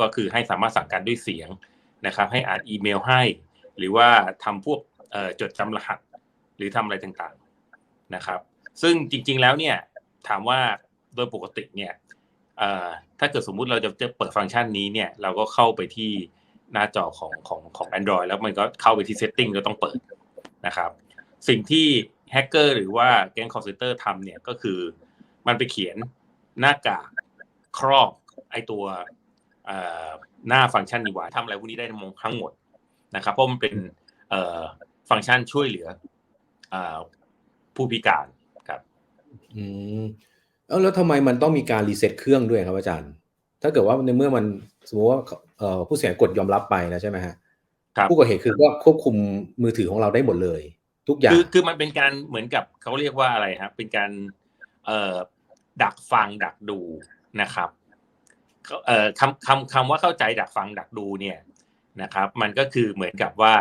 ก็คือให้สามารถสั่งการด้วยเสียงนะครับ ให้อ่านอีเมลให้ หรือว่าทำพวกจดจำรหัส หรือทำอะไรต่างๆนะครับ ซึ่งจริงๆแล้วเนี่ยถามว่าโดยปกติเนี่ยถ้าเกิดสมมุติเราจะเปิดฟังก์ชันนี้เนี่ยเราก็เข้าไปที่หน้าจอของของของ Android แล้วมันก็เข้าไปที่ setting ก็ต้องเปิดนะครับ สิ่งที่แฮกเกอร์หรือว่าแก๊งคอร์เซนเตอร์ทำเนี่ยก็คือมันไปเขียนหน้ากากครอบไอตัว หน้าฟังก์ชันนี้ไว้ทำอะไรพวกนี้ได้ทั้งหมดนะครับ เพราะมันเป็นเอ่อฟังก์ชันช่วยเหลือเอ่อผู้พิการครับอืมเออแล้วทำไมมันต้องมีการรีเซ็ตเครื่องด้วยครับอาจารย์ ถ้าเกิดว่าในเมื่อมันสมมติว่าเอ่อผู้เสียหายกดยอมรับไปแล้วใช่ไหมฮะครับผู้ก่อเหตุคือก็ควบคุมมือถือของเราได้หมดเลย ทุกอย่างคือคือมันเป็นการเหมือนกับเขาเรียกว่าอะไรครับเป็นการเอ่อดักฟังดักดูนะครับเขาเอ่อ คำคำคำว่าเข้าใจดักฟังดักดูเนี่ยนะครับ มันก็คือเหมือนกับว่า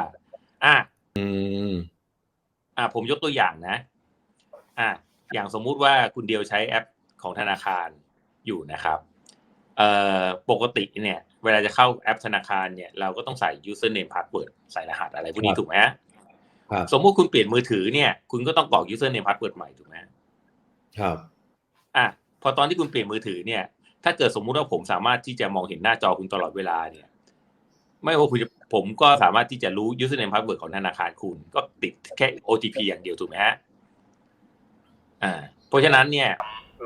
อะอืมอะผมยกตัวอย่างนะ อะอย่างสมมุติว่าคุณเดียวใช้แอปของธนาคารอยู่นะครับเอ่อปกติเนี่ย เวลาจะเข้าแอปธนาคารเนี่ย เราก็ต้องใส่ username password ใส่รหัสอะไรพวกนี้ครับถูกไหมฮะครับสมมุติคุณเปลี่ยนมือถือเนี่ย คุณก็ต้องกรอก username password ใหม่ถูกไหมครับ อะพอตอนที่คุณเปลี่ยนมือถือเนี่ย ถ้าเกิดสมมุติว่าผมสามารถที่จะมองเห็นหน้าจอคุณตลอดเวลาเนี่ย ไม่ว่าคุณจะผมก็สามารถที่จะรู้ username password ของธนาคารคุณ ก็ติดแค่ OTP อย่างเดียวถูกไหมฮะอ่า เพราะฉะนั้นเนี่ย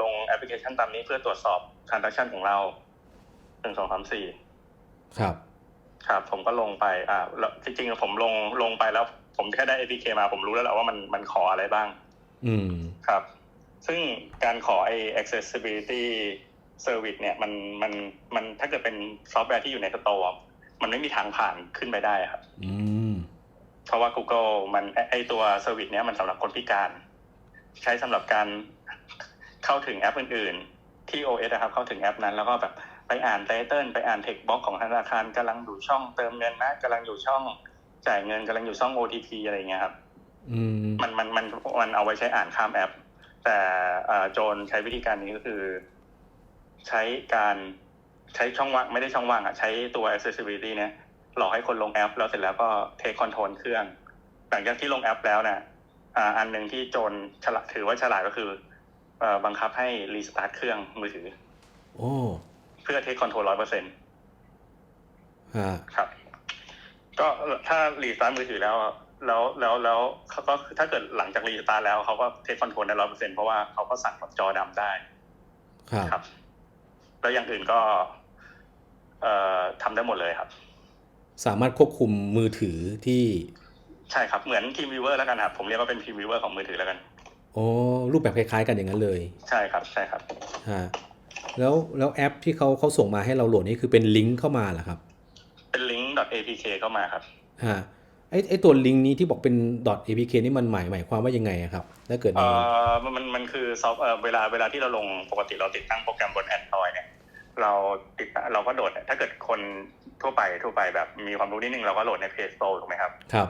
ลงแอปพลิเคชันตามนี้เพื่อตรวจสอบ transaction ของเราหนึ่งสองสามสี่ครับ ครับผมก็ลงไป อ่าแล้วจริงๆผมลงลงไปแล้ว ผมแค่ได้ APK มาผมรู้แล้วแหละว่ามันมันขออะไรบ้าง อืมครับ ซึ่งการขอไอ้ accessibility service เนี่ยมันมันมันถ้าเกิดเป็นซอฟต์แวร์ที่อยู่ในสโตร์มันไม่มีทางผ่านขึ้นไปได้ครับอืมเพราะว่า Google มันไอ้ไอตัวเซอร์วิสเนี้ยมันสำหรับคนพิการ ใช้สำหรับการเข้าถึงแอปอื่น ๆ ที่ OS นะครับ เข้าถึงแอปนั้น แล้วก็แบบไปอ่านไตเติลไปอ่านเทคบ็อกของธนาคารกำลังอยู่ช่องเติมเงินนะกำลังอยู่ช่องจ่ายเงินกำลังอยู่ช่อง OTP อะไรเงี้ยครับอืมมันมันมันมันเอาไว้ใช้อ่านข้ามแอป แต่เอ่อโจรใช้วิธีการนี้ก็คือ ใช้การใช้ช่องว่างไม่ได้ช่องว่างอะใช้ตัว accessibility เนี่ยหลอกให้คนลงแอป แล้วเสร็จแล้วก็เทคคอนโทรลเครื่อง หลังจากที่ลงแอปแล้วเนี่ยอ่าอันหนึ่งที่โจรฉลาดถือว่าฉลาดก็คือเอ่อบังคับให้รีสตาร์ทเครื่องมือถือ โอ้เพื่อเทคคอนโทรลร้อยเปอร์เซ็นต์ฮะครับ ก็ถ้ารีสตาร์ทมือถือแล้ว แล้วแล้วแล้วเขาก็ถ้าเกิดหลังจากรีสตาร์ทแล้วเขาก็เทคคอนโทรลได้ร้อยเปอร์เซ็นเพราะว่าเขาก็สั่งจอดำได้ ครับครับ แล้วอย่างอื่นก็เอ่อทำได้หมดเลยครับ สามารถควบคุมมือถือที่ใช่ครับเหมือนทีมวิวเวอร์แล้วกันครับผมเรียกว่าเป็นทีมวิวเวอร์ของมือถือแล้วกันโอ้รูปแบบคล้ายๆ กันอย่างนั้นเลย ใช่ครับใช่ครับฮะแล้วแล้วแอปที่เขาเขาส่งมาให้เราโหลดนี่คือเป็นลิงก์เข้ามาเหรอครับ เป็นลิงก์ .apk เข้ามาครับฮะไอไอตัวลิงก์นี้ที่บอกเป็น .apk นี่มันหมายหมายความว่ายังไงอะครับถ้าเกิดในเอ่อมันมันมันคือซอฟต์เอ่อเวลาเวลาที่เราลงปกติเราติดตั้งโปรแกรมบน Android เนี่ย เราติดตั้งเราก็โหลดถ้าเกิดคนทั่วไปทั่วไปแบบมีความรู้นิดนึงเราก็โหลดใน Play Store ถูกไหมครับ ครับ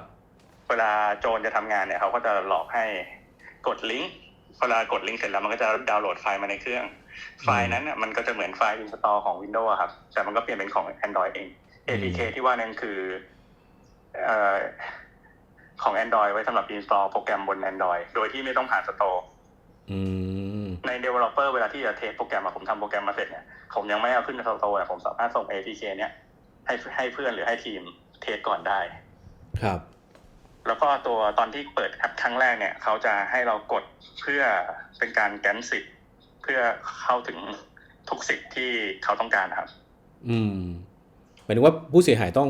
เวลาโจรจะทำงานเนี่ยเขาก็จะหลอกให้กดลิงก์เวลากดลิงก์เสร็จแล้วมันก็จะดาวน์โหลดไฟล์มาในเครื่อง ไฟล์นั้นน่ะมันก็จะเหมือนไฟล์ install ของ Windows อะครับ แต่มันก็เปลี่ยนเป็นของ Android เอง APK ที่ว่านั่นคือเอ่อของ Android ไว้สำหรับ install โปรแกรมบน Android โดยที่ไม่ต้องผ่าน Store อืมใน developer เวลาที่จะเทสโปรแกรมอะผมทำโปรแกรมมาเสร็จเนี่ยผมยังไม่เอาขึ้น Store อะผมสามารถส่ง APK เนี่ยให้ให้เพื่อนหรือให้ทีมเทสก่อนได้ ครับ แล้วก็ตัวตอนที่เปิดแอปครั้งแรกเนี่ยเขาจะให้เรากดเพื่อเป็นการแกนสิทธิ์เพื่อเข้าถึงทุกสิทธิ์ที่เขาต้องการนะครับ อืมหมายถึงว่าผู้เสียหายต้อง